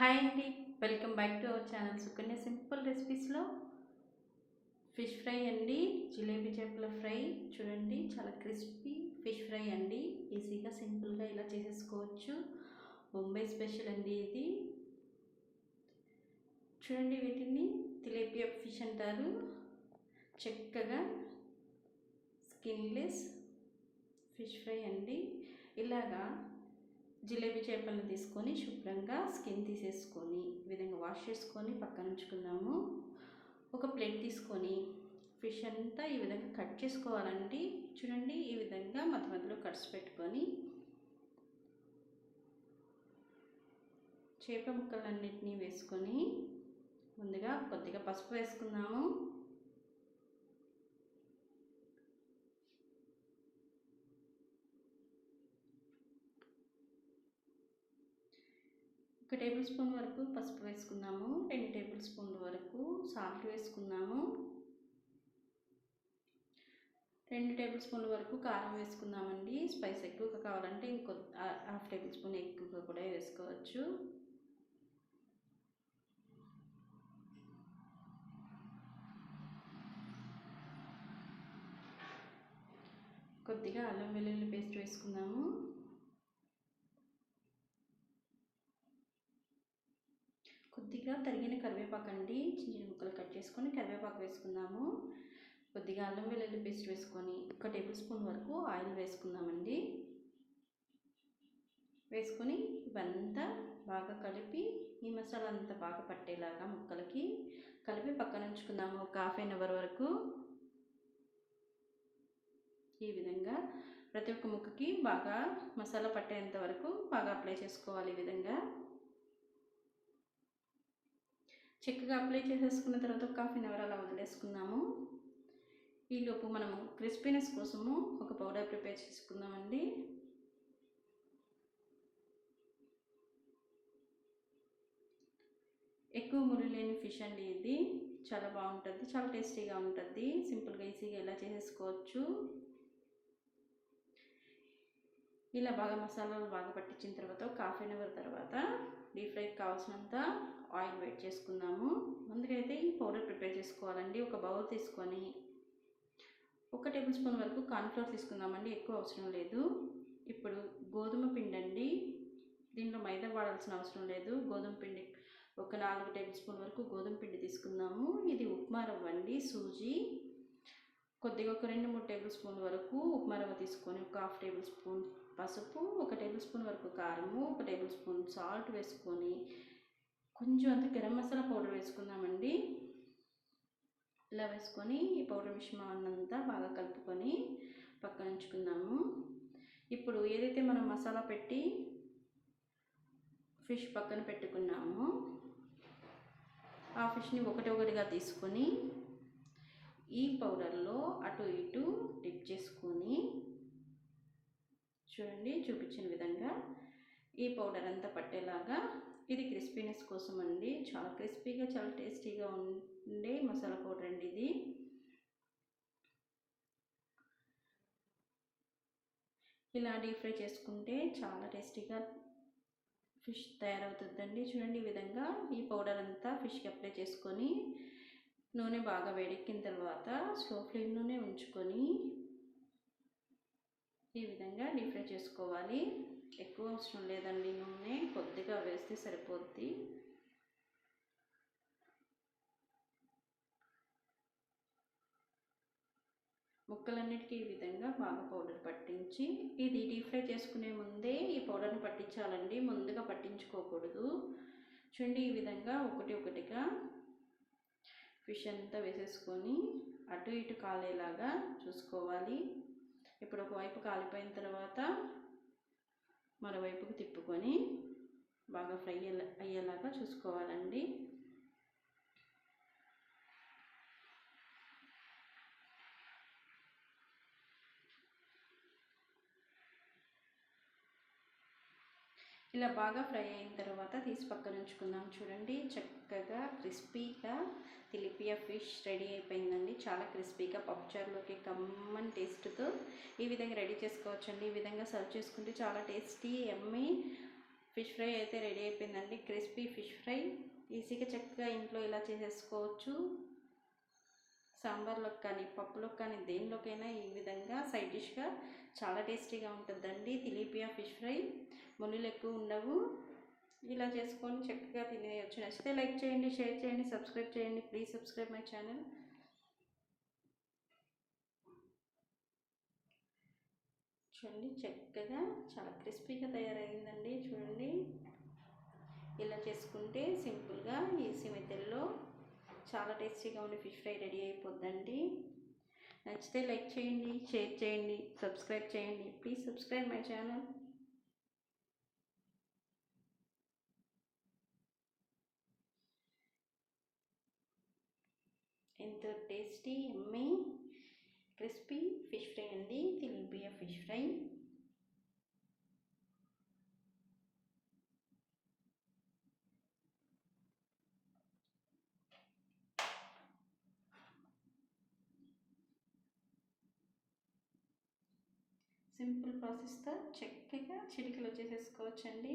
Hi అండి. Welcome back to our channel Sukanya simple రెసిపీస్లో. Fish fry అండి. జిలేబీ చేపల ఫ్రై. చూడండి చాలా క్రిస్పీ ఫిష్ ఫ్రై అండి. ఈజీగా సింపుల్గా ఇలా చేసేసుకోవచ్చు. బొంబాయి స్పెషల్ అండి ఇది. చూడండి వీటిని. తిలేపియా ఫిష్ అంటారు. చక్కగా స్కిన్లెస్ ఫిష్ ఫ్రై అండి. ఇలాగా జిలేబీ చేపలను తీసుకొని శుభ్రంగా స్కిన్ తీసేసుకొని ఈ విధంగా వాష్ చేసుకొని పక్కన ఉంచుకుందాము. ఒక ప్లేట్ తీసుకొని ఫిష్ అంతా ఈ విధంగా కట్ చేసుకోవాలండి. చూడండి ఈ విధంగా మధ్య మధ్యలో కట్స్ పెట్టుకొని చేప ముక్కలన్నిటినీ వేసుకొని ముందుగా కొద్దిగా పసుపు వేసుకుందాము. ఒక టేబుల్ స్పూన్ వరకు పసుపు వేసుకున్నాము రెండు టేబుల్ స్పూన్ల వరకు సాల్ట్ వేసుకున్నాము రెండు టేబుల్ స్పూన్ల వరకు కారం వేసుకుందామండి. స్పైస్ ఎక్కువగా కావాలంటే ఇంకో హాఫ్ టేబుల్ స్పూన్ ఎక్కువగా కూడా వేసుకోవచ్చు. కొద్దిగా అల్లం వెల్లుల్లి పేస్ట్ వేసుకుందాము కొద్దిగా తరిగిన కరివేపాకు అండి చిన్న చిన్న ముక్కలు కట్ చేసుకొని కరివేపాకు వేసుకుందాము. కొద్దిగా అల్లం వెల్లుల్లి పేస్ట్ వేసుకొని ఒక టేబుల్ స్పూన్ వరకు ఆయిల్ వేసుకుందామండి. వేసుకొని ఇవంతా బాగా కలిపి ఈ మసాలా అంతా బాగా పట్టేలాగా ముక్కలకి కలిపి పక్కన ఉంచుకుందాము. ఒక హాఫ్ అన్ అవర్ వరకు ఈ విధంగా ప్రతి ఒక్క ముక్కకి బాగా మసాలా పట్టేంత వరకు బాగా అప్లై చేసుకోవాలి ఈ విధంగా. చక్కగా అప్లై చేసేసుకున్న తర్వాత ఒక హాఫ్ అన్ అవర్ అలా వదిలేసుకుందాము. ఈలోపు మనము క్రిస్పీనెస్ కోసము ఒక పౌడర్ ప్రిపేర్ చేసుకుందామండి. ఎక్కువ మురి లేని ఫిష్ అండి ఇది. చాలా బాగుంటుంది చాలా టేస్టీగా ఉంటుంది. సింపుల్గా ఈజీగా ఎలా చేసేసుకోవచ్చు. ఇలా బాగా మసాలాలు బాగా పట్టించిన తర్వాత ఒక హాఫ్ అన్ అవర్ తర్వాత డీప్ ఫ్రైకి కావాల్సినంత ఆయిల్ వేట్ చేసుకుందాము. ముందుకైతే ఈ పౌడర్ ప్రిపేర్ చేసుకోవాలండి. ఒక బౌల్ తీసుకొని ఒక టేబుల్ స్పూన్ వరకు కార్న్ఫ్లవర్ తీసుకుందామండి. ఎక్కువ అవసరం లేదు. ఇప్పుడు గోధుమ పిండి అండి. దీంట్లో మైదా వాడాల్సిన అవసరం లేదు. గోధుమ పిండి ఒక నాలుగు టేబుల్ స్పూన్ వరకు గోధుమ పిండి తీసుకుందాము. ఇది ఉప్మా రవ్వ అండి. సూజీ. కొద్దిగా ఒక రెండు మూడు టేబుల్ స్పూన్ వరకు ఉప్మా రవ్వ తీసుకొని ఒక హాఫ్ టేబుల్ స్పూన్ పసుపు ఒక టేబుల్ స్పూన్ వరకు కారము ఒక టేబుల్ స్పూన్ సాల్ట్ వేసుకొని కొంచెం అంత గరం మసాలా పౌడర్ వేసుకుందామండి. ఇలా వేసుకొని ఈ పౌడర్ మిశ్రమాన్నంతా బాగా కలుపుకొని పక్కన ఉంచుకుందాము. ఇప్పుడు ఏదైతే మనం మసాలా పెట్టి ఫిష్ పక్కన పెట్టుకున్నామో ఆ ఫిష్ని ఒకటి ఒకటిగా తీసుకొని ఈ పౌడర్లో అటు ఇటు డిప్ చేసుకొని చూడండి చూపించిన విధంగా ఈ పౌడర్ అంతా పట్టేలాగా ఇది క్రిస్పీనెస్ కోసం అండి. చాలా క్రిస్పీగా చాలా టేస్టీగా ఉండే మసాలా పౌడర్ అండి ఇది. ఇలా డీప్ ఫ్రై చేసుకుంటే చాలా టేస్టీగా ఫిష్ తయారవుతుందండి. చూడండి ఈ విధంగా ఈ పౌడర్ అంతా ఫిష్కి అప్లై చేసుకొని నూనె బాగా వేడెక్కిన తర్వాత స్లో ఫ్లేమ్లోనే ఉంచుకొని ఈ విధంగా డీప్ ఫ్రై చేసుకోవాలి. ఎక్కువ అవసరం లేదండి నూనె కొద్దిగా వేస్తే సరిపోద్ది. ముక్కలన్నిటికీ ఈ విధంగా బాగా పౌడర్ పట్టించి ఇది డీప్ ఫ్రై చేసుకునే ముందే ఈ పౌడర్ని పట్టించాలండి. ముందుగా పట్టించుకోకూడదు. చూడండి ఈ విధంగా ఒకటి ఒకటిగా ఫిష్ అంతా వేసేసుకొని అటు ఇటు కాలేలాగా చూసుకోవాలి. ఇప్పుడు ఒకవైపు కాలిపోయిన తర్వాత మరోవైపుకు తిప్పుకొని బాగా ఫ్రై అయ్యేలాగా చూసుకోవాలండి. ఇలా బాగా ఫ్రై అయిన తర్వాత తీసి పక్కన ఉంచుకుందాం. చూడండి చక్కగా క్రిస్పీగా తిలిపియా ఫిష్ రెడీ అయిపోయిందండి. చాలా క్రిస్పీగా పప్పుచారులోకి కమ్మని టేస్ట్తో ఈ విధంగా రెడీ చేసుకోవచ్చండి. ఈ విధంగా సర్వ్ చేసుకుంటే చాలా టేస్టీ ఎమ్మి ఫిష్ ఫ్రై అయితే రెడీ అయిపోయిందండి. Crispy fish fry. ఈజీగా చక్కగా ఇంట్లో ఇలా చేసేసుకోవచ్చు. సాంబార్లోకి కానీ పప్పులోకి కానీ దేనిలోకైనా ఈ విధంగా సైడ్ డిష్గా చాలా టేస్టీగా ఉంటుందండి. Tilapia fish fry. మునులు ఎక్కువ ఉండవు. ఇలా చేసుకొని చక్కగా తినేయచ్చు. నచ్చితే లైక్ చేయండి షేర్ చేయండి సబ్స్క్రైబ్ చేయండి. Please subscribe my channel. చూడండి చక్కగా చాలా క్రిస్పీగా తయారైందండి. చూడండి. ఇలా చేసుకుంటే సింపుల్గా ఈ మెథడ్లో చాలా టేస్టీగా ఉండే ఫిష్ ఫ్రై రెడీ అయిపోద్దండి. నచ్చితే లైక్ చేయండి షేర్ చేయండి సబ్స్క్రైబ్ చేయండి. Please subscribe my channel. ఎంతో tasty yummy crispy fish fry అండి. Tilapia fish fry. సింపుల్ ప్రాసెస్తో చక్కగా చిటికలు వచ్చేసేసుకోవచ్చండి.